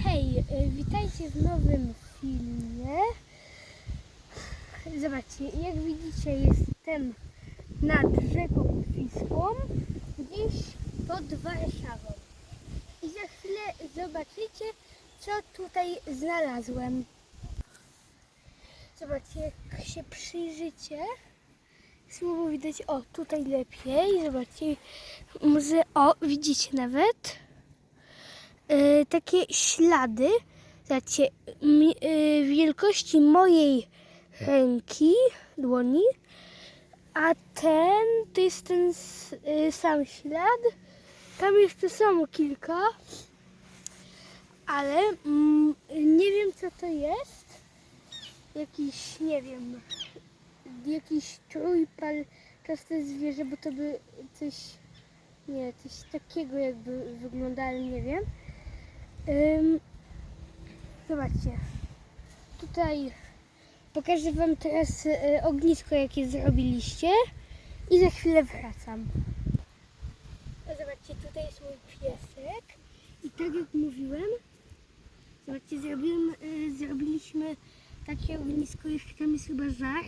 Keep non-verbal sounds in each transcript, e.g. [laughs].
Hej, y, witajcie w nowym filmie. Zobaczcie, jak widzicie jestem nad rzeką Wisłą, gdzieś pod Warszawą. I za chwilę zobaczycie, co tutaj znalazłem. Zobaczcie, jak się przyjrzycie. Słowo widać, o tutaj lepiej, zobaczcie, może, o widzicie nawet e, takie ślady, zobaczcie, mi, e, wielkości mojej ręki, dłoni, a ten to jest ten s- e, sam ślad. Tam jeszcze są kilka, ale mm, nie wiem co to jest. Jakiś, nie wiem, jakiś trójpalczaste zwierzę, bo to by coś, nie, coś takiego jakby wygląda, ale nie wiem. Ym, zobaczcie. Tutaj pokażę Wam teraz y, ognisko, jakie zrobiliście i za chwilę wracam. Zobaczcie, tutaj jest mój piesek i tak jak mówiłem, zobaczcie, zrobiłem, y, zrobiliśmy takie ognisko, jeszcze tam jest chyba żar.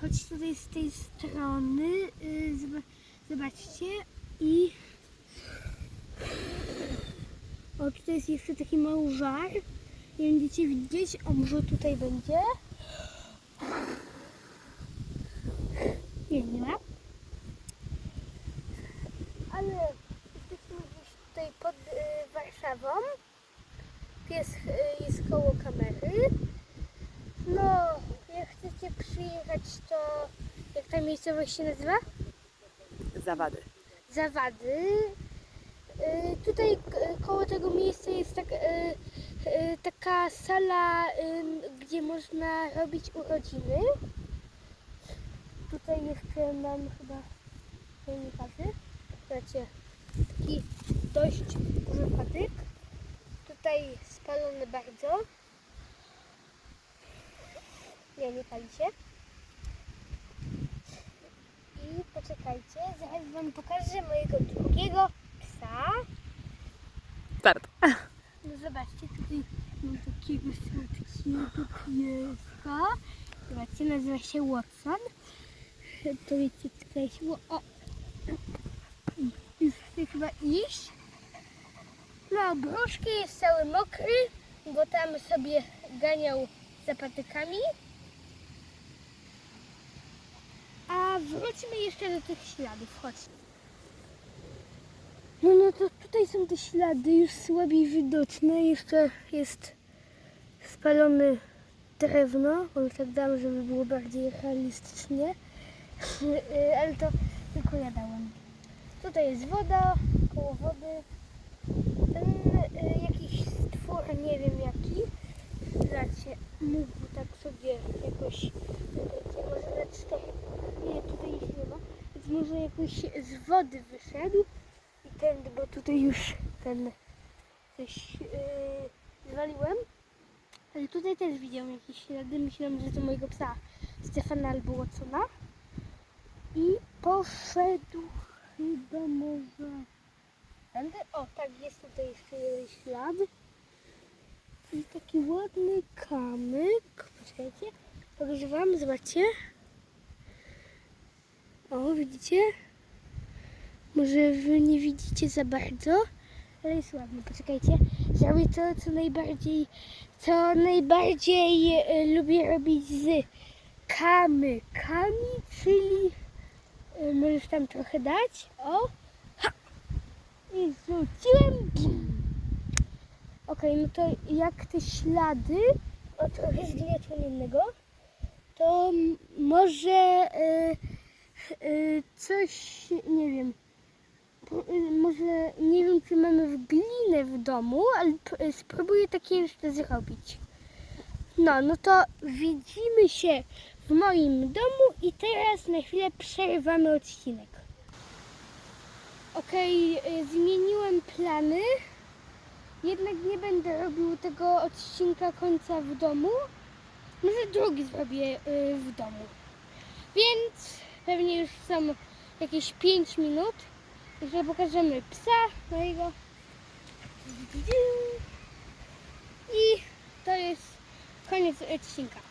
Choć tutaj z tej strony, y, zoba- zobaczcie i o, tutaj jest jeszcze taki mały żar. Nie będziecie widzieć. O, może tutaj będzie. Nie, nie ma. Ale jesteśmy gdzieś tutaj pod y, Warszawą. Pies y, jest koło kamery. No, jak chcecie przyjechać, to jak ta miejscowość się nazywa? Zawady. zawady. Y, Tutaj koło tego miejsca jest tak, y, y, taka sala, gdzie można robić urodziny. Tutaj jeszcze mam chyba patyk. Znacie, taki dość duży patyk. Tutaj spalony bardzo. Nie, nie pali się. I poczekajcie, zaraz wam pokażę mojego drugiego. Start. No zobaczcie, tutaj mam takiego słodkiego pieska. Zobaczcie, nazywa się Watson. To wiecie, tutaj się... O! Już chce chyba iść. No, brzuszki jest cały mokry, bo tam sobie ganiał za patykami. A wróćmy jeszcze do tych śladów, chodź. No, no to tutaj są te ślady już słabiej widoczne. Jeszcze jest spalone drewno, bo tak dam, żeby było bardziej realistycznie. [laughs] Ale to tylko ja dałem. Tutaj jest woda, koło wody. Ten y, jakiś stwór, nie wiem jaki. Zobaczcie, mógł tak sobie jakoś, wiecie, może na cztery, nie, tutaj ich nie ma, więc może jakoś z wody wyszedł ten, bo tutaj już ten coś yy, zwaliłem. Ale tutaj też widziałem jakieś ślady. Myślałem, że to mojego psa Stefana albo Watsona. I poszedł chyba może... Tędy? O, tak, jest tutaj jeszcze jeden ślad. I taki ładny kamyk. Poczekajcie. Pokażę wam, zobaczcie. O, widzicie? Może wy nie widzicie za bardzo, ale jest ładny. Poczekajcie. Zrobię to, co najbardziej, co najbardziej e, lubię robić z kamykami, czyli e, możesz tam trochę dać. O! Ha! I rzuciłem. Okej, no to jak te ślady, o trochę zgniotłem innego, to może e, e, coś, nie wiem, może nie wiem, czy mamy w glinę w domu, ale y, spróbuję takie jeszcze zrobić. No, no to widzimy się w moim domu i teraz na chwilę przerywamy odcinek. Okej, y, zmieniłem plany. Jednak nie będę robił tego odcinka końca w domu. Może drugi zrobię y, w domu. Więc pewnie już są jakieś 5 minut. Jeszcze pokażemy psa mojego. I to jest koniec odcinka.